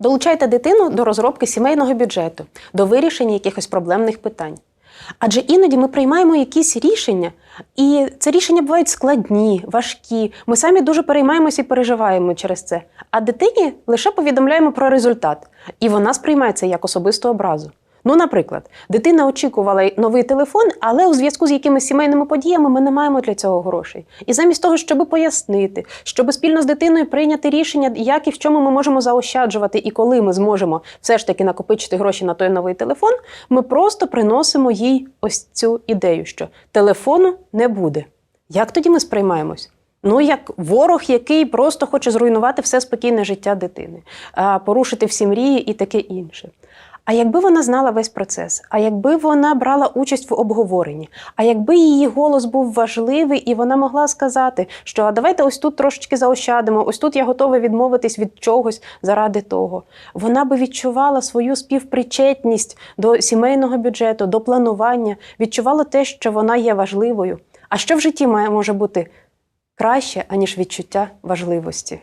Долучайте дитину до розробки сімейного бюджету, до вирішення якихось проблемних питань. Адже іноді ми приймаємо якісь рішення, і це рішення бувають складні, важкі. Ми самі дуже переймаємося і переживаємо через це. А дитині лише повідомляємо про результат, і вона сприймає це як особисту образу. Ну, наприклад, дитина очікувала новий телефон, але у зв'язку з якимись сімейними подіями ми не маємо для цього грошей. І замість того, щоб пояснити, щоб спільно з дитиною прийняти рішення, як і в чому ми можемо заощаджувати, і коли ми зможемо все ж таки накопичити гроші на той новий телефон, ми просто приносимо їй ось цю ідею, що телефону не буде. Як тоді ми сприймаємось? Ну, як ворог, який просто хоче зруйнувати все спокійне життя дитини, порушити всі мрії і таке інше. А якби вона знала весь процес, а якби вона брала участь в обговоренні, а якби її голос був важливий, і вона могла сказати, що а давайте ось тут трошечки заощадимо, ось тут я готова відмовитись від чогось заради того. Вона би відчувала свою співпричетність до сімейного бюджету, до планування, відчувала те, що вона є важливою. А що в житті має може бути краще, аніж відчуття важливості?